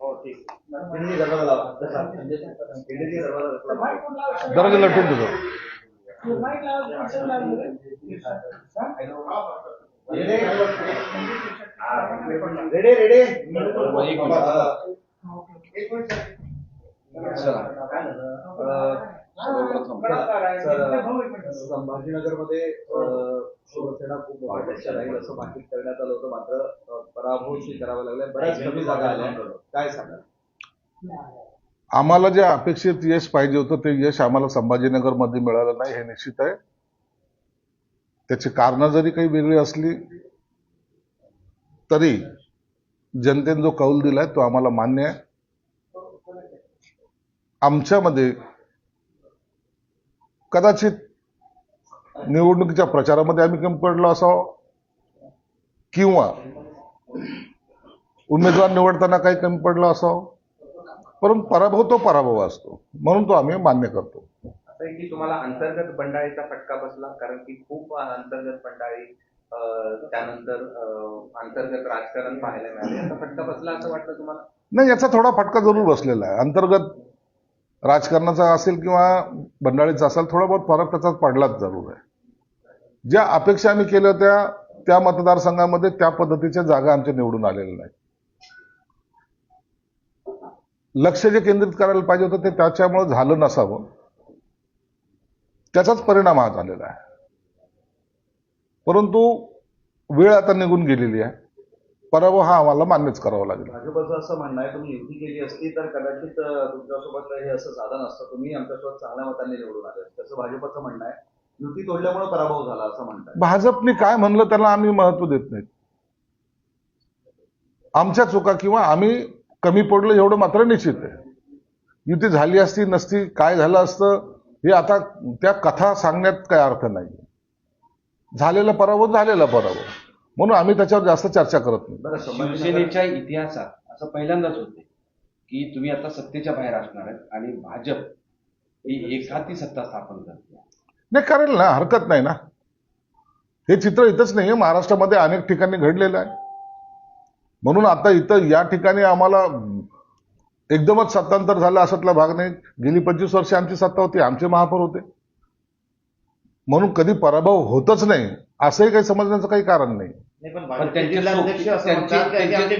हो ठीक दिंडी दरवाजा लावा तसा. दिंडीची दरवाजा लावा. दरवाजा लटून देतो रेडी रेडी संभाजीनगरमध्ये शिवसेना खूप मोठ्या पक्षात राहील असं भाकीत करण्यात आलं होतं. मात्र अ, पराभव स्वीकारावा लागला बऱ्याच कमी जागा आल्या. काय सांगा आम्हाला जे अपेक्षित यश पाहिजे होतं ते यश आम्हाला संभाजीनगरमध्ये मिळालं नाही हे निश्चित आहे. त्याची कारणं जरी काही वेगळी असली तरी जनतेने जो कौल दिलाय तो आम्हाला मान्य आहे. आमच्यामध्ये कदाचित निवडणुकीच्या प्रचारामध्ये आम्ही कमी पडलो असावं? किंवा उमेदवार निवडताना काही कमी पडलं असावं? परंतु पराभव तो पराभव असतो. म्हणून तो आम्ही मान्य करतो. असं आहे की तुम्हाला अंतर्गत बंडाळीचा फटका बसला कारण की खूप अंतर्गत बंडाळी त्यानंतर अंतर्गत राजकारण पाहायला मिळाले. याचा फटका बसला असं वाटतं तुम्हाला? नाही याचा थोडा फटका जरूर बसलेला आहे. अंतर्गत राजकारणाचा असेल किंवा बंडाळीचा असेल थोडा बहुत फरक त्याचा पडलाच जरूर आहे. ज्या अपेक्षा आम्ही केल्या होत्या त्या मतदारसंघामध्ये त्या पद्धतीच्या जागा आमच्या निवडून आलेल्या नाही लक्ष जे केंद्रित करायला पाहिजे होतं ते त्याच्यामुळे झालं नसावं. त्याचाच परिणाम हा झालेला आहे. परंतु वेळ आता निघून गेलेली आहे. पराभव हा आम्हाला मान्यच करावा लागेल. भाजपचं असं म्हणणं आहे तुम्ही युती केली असती तर कदाचित तुमच्यासोबत हे असं साधन नसतं तुम्ही आमच्यासोबत चांगल्या मतांनी निवडून आले. तसं भाजपचं म्हणणं आहे. युती तोडल्यामुळे पराभव झाला असं म्हणतात भाजपने काय म्हणलं त्याला आम्ही महत्त्व देत नाहीत. आमच्या चुका किंवा आम्ही कमी पडलो एवढं मात्र निश्चित आहे. युती झाली असती नसती काय झालं असतं हे आता त्या कथा सांगण्यात काय अर्थ नाही. झालेला पराभव झालेला पराभव. म्हणून आम्ही त्याच्यावर जास्त चर्चा करत नाही. शिवसेनेच्या इतिहासात असं पहिल्यांदाच होते की तुम्ही आता सत्तेच्या बाहेर असणार आहेत आणि भाजप ही एकाती सत्ता स्थापन करते. नाही करेल ना हरकत नाही ना. हे चित्र इथंच नाही महाराष्ट्रामध्ये अनेक ठिकाणी घडलेलं आहे. म्हणून आता इथं या ठिकाणी आम्हाला एकदमच सत्तांतर झालं असातला भाग नाही. गेली पंचवीस वर्षे आमची सत्ता होती आमचे महापौर होते. म्हणून कधी पराभव होतच नाही असंही काही समजण्याचं काही कारण नाही.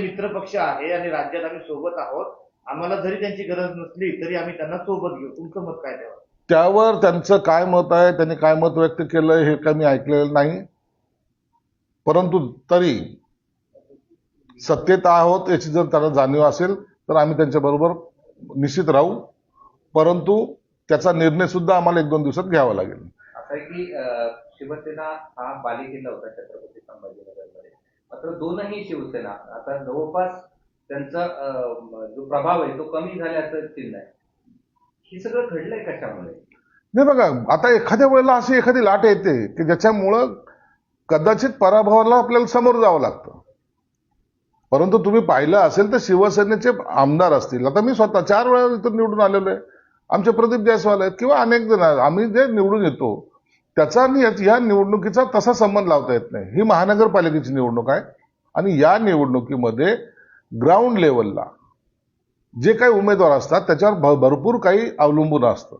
मित्र पक्ष आहे आणि राज्यात आम्ही सोबत आहोत. आम्हाला जरी त्यांची गरज नसली तरी आम्ही त्यांना सोबत घेऊ. तुमचं मत काय त्यावर त्यावर त्यांचं काय मत आहे त्यांनी काय मत व्यक्त केलं हे काही मी ऐकलेलं नाही. परंतु तरी सत्तेत आहोत याची जर त्यांना जाणीव असेल तर आम्ही त्यांच्याबरोबर निश्चित राहू. परंतु त्याचा निर्णय सुद्धा आम्हाला एक दोन दिवसात घ्यावा लागेल. असं आहे की शिवसेना हा बालेकिल्ला होता छत्रपती संभाजीनगरमध्ये मात्र दोनही शिवसेना आता जवळपास त्यांचा जो प्रभाव आहे तो कमी झाल्याचं चिन्ह आहे. हे सगळं घडलंय कशामुळे? नाही बघा आता एखाद्या वेळेला अशी एखादी लाट येते की ज्याच्यामुळं कदाचित पराभवाला आपल्याला समोर जावं लागतं. परंतु तुम्ही पाहिलं असेल तर शिवसेनेचे आमदार असतील. आता मी स्वतः चार वेळा इथून निवडून आलेलो आहे. आमचे प्रदीप जयस्वाल आहेत किंवा अनेक जण आहेत. आम्ही जे निवडून येतो त्याचा आणि या निवडणुकीचा तसा संबंध लावता येत नाही. ही महानगरपालिकेची निवडणूक आहे. आणि या निवडणुकीमध्ये ग्राउंड लेवलला जे काही उमेदवार असतात त्याच्यावर भरपूर काही अवलंबून असतं.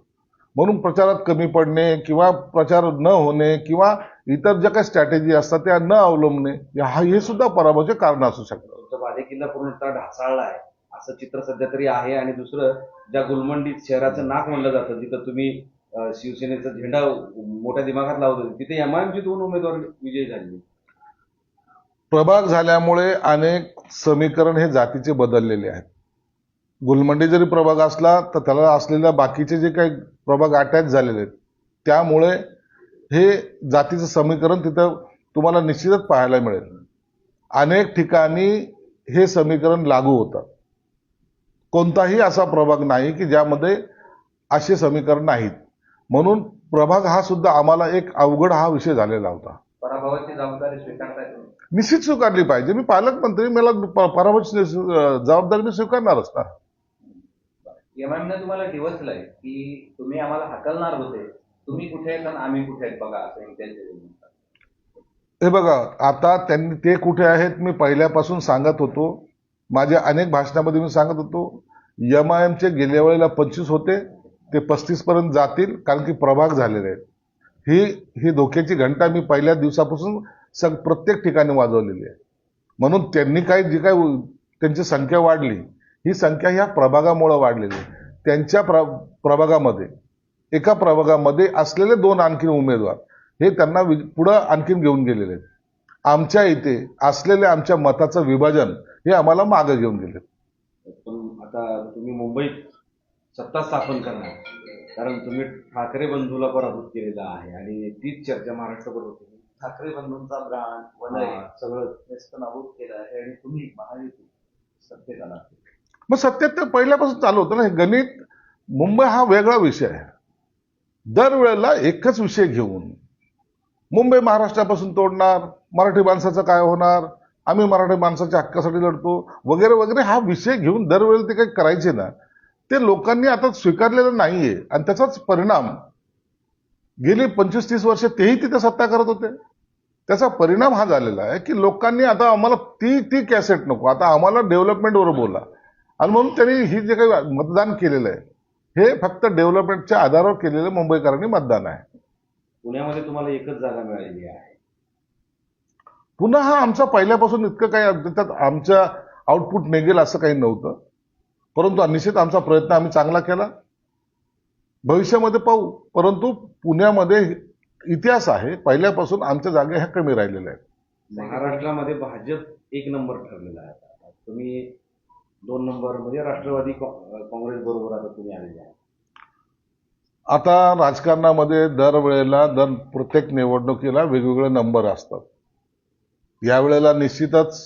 म्हणून प्रचारात कमी पडणे किंवा प्रचार न होणे किंवा इतर ज्या काही स्ट्रॅटेजी असतात त्या न अवलंबणे हा- हे सुद्धा पराभवाचे कारण असू शकतात तुमचा बालेकिल्ला पूर्णतः ढासाळला आहे. असं चित्र सध्या तरी आहे आणि दुसरं ज्या गुलमंडीत शहराचं नाक म्हणलं जातं जिथं तुम्ही शिवसेनेचा झेंडा मोठ्या दिमागात लावत होते तिथे एमआयएमचे दोन उमेदवार विजयी झाले प्रभाग झाल्यामुळे अनेक समीकरण हे जातीचे बदललेले आहेत. गुलमंडी जरी प्रभाग असला तर त्याला असलेल्या बाकीचे जे काही प्रभाग अटॅच झालेले आहेत त्यामुळे हे जातीचं समीकरण तिथं तुम्हाला निश्चितच पाहायला मिळेल. अनेक ठिकाणी हे समीकरण लागू होतं. कोणताही असा प्रभाग नाही की ज्यामध्ये असे समीकरण नाहीत. म्हणून प्रभाग हा सुद्धा आम्हाला एक अवघड हा विषय झालेला होता. पराभवाची जबाबदारी स्वीकारताय तुम्ही? निश्चित स्वीकारली पाहिजे. मी पालकमंत्री मला पराभवाची जबाबदारी मी स्वीकारणारच ना. एमआयएमने तुम्हाला डिवचलंय की तुम्ही आम्हाला हकलणार होते. तुम्ही कुठे आहेत आणि आम्ही कुठे आहेत बघा असं त्यांचे हे बघा आता त्यांनी ते कुठे आहेत मी पहिल्यापासून सांगत होतो. माझ्या अनेक भाषणामध्ये मी सांगत होतो. एम आय एमचे गेल्या वेळेला पंचवीस होते ते पस्तीस पर्यंत जातील कारण की प्रभाग झालेले आहेत. ही ही धोक्याची घंटा मी पहिल्या दिवसापासून सग प्रत्येक ठिकाणी वाजवलेली आहे. म्हणून त्यांनी काही जी काही त्यांची संख्या वाढली. ही संख्या ह्या प्रभागामुळे वाढलेली आहे. त्यांच्या प्र प्रभागामध्ये एका प्रभागामध्ये असलेले दोन आणखीन उमेदवार हे त्यांना वि- पुढं आणखीन घेऊन गेलेले आहेत. आमच्या इथे असलेले आमच्या मताचं विभाजन हे आम्हाला मागे घेऊन गेले पण आता तुम्ही मुंबईत सत्ता स्थापन करणार. कारण तुम्ही ठाकरे बंधूला पराभूत केलेला आहे आणि तीच चर्चा महाराष्ट्रभर होती. ठाकरे बंधूंचा ब्रांड वलय हा, सगळं. नेस्त नाबूद केलं आहे आणि तुम्ही महायुती सत्तेत आला मग सत्यात ते पहिल्यापासून चालू होतं ना. हे गणित मुंबई हा वेगळा विषय आहे. दरवेळेला एकच विषय घेऊन मुंबई महाराष्ट्रापासून तोडणार मराठी माणसाचं काय होणार आम्ही मराठी माणसाच्या हक्कासाठी लढतो वगैरे वगैरे हा विषय घेऊन दरवेळेला ते काही करायचे ना ते लोकांनी आता स्वीकारलेलं नाहीये. आणि त्याचाच परिणाम गेली पंचवीस तीस वर्ष तेही तिथे सत्ता करत होते. त्याचा परिणाम हा झालेला आहे की लोकांनी आता आम्हाला ती ती कॅसेट नको. आता आम्हाला डेव्हलपमेंटवर बोला. आणि म्हणून त्यांनी ही जे काही मतदान केलेलं आहे हे फक्त डेव्हलपमेंटच्या आधारावर केलेलं मुंबईकरांनी मतदान आहे. पुण्यामध्ये तुम्हाला एकच जागा मिळालेली आहे. पुन्हा हा आमचा पहिल्यापासून इतकं काही त्यात आमच्या आउटपुट निघेल असं काही नव्हतं. परंतु निश्चित आमचा प्रयत्न आम्ही चांगला केला. भविष्यामध्ये पाहू. परंतु पुण्यामध्ये इतिहास आहे. पहिल्यापासून आमच्या जागा ह्या कमी राहिलेल्या आहेत. महाराष्ट्रामध्ये भाजप एक नंबर ठरलेला आहे. तुम्ही दोन नंबर म्हणजे राष्ट्रवादी काँग्रेस बरोबर आता तुम्ही आलेले आहे आता राजकारणामध्ये दरवेळेला दर प्रत्येक निवडणुकीला वेगवेगळे नंबर असतात. यावेळेला निश्चितच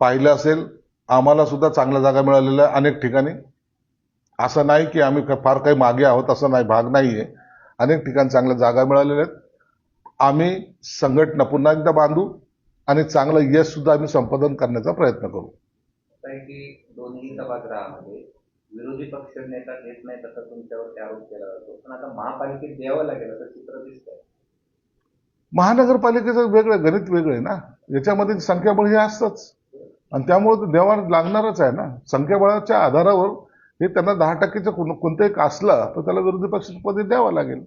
पाहिलं असेल आम्हाला सुद्धा चांगल्या जागा मिळालेल्या आहे अनेक ठिकाणी. असं नाही की आम्ही फार काही मागे आहोत असं नाही भाग नाहीये. अनेक ठिकाणी चांगल्या जागा मिळालेल्या आहेत. आम्ही संघटना पुन्हा एकदा बांधू आणि चांगलं यश सुद्धा आम्ही संपादन करण्याचा प्रयत्न करू. आहे की दोन्ही सभागृहामध्ये विरोधी पक्ष नेता घेत नाही तसा तुमच्यावरती आरोप केला जातो. पण आता महापालिकेत द्यावं लागेल असं चित्र दिसतंय. महानगरपालिकेचं वेगळं गणित वेगळं आहे ना. याच्यामध्ये संख्याबळ हे असतंच. आणि त्यामुळे ते द्यावा लागणारच आहे ना. संख्याबळाच्या आधारावर हे त्यांना दहा टक्केचं कोण- कोणतं एक असलं तर त्याला विरोधी पक्ष पदे द्यावं लागेल.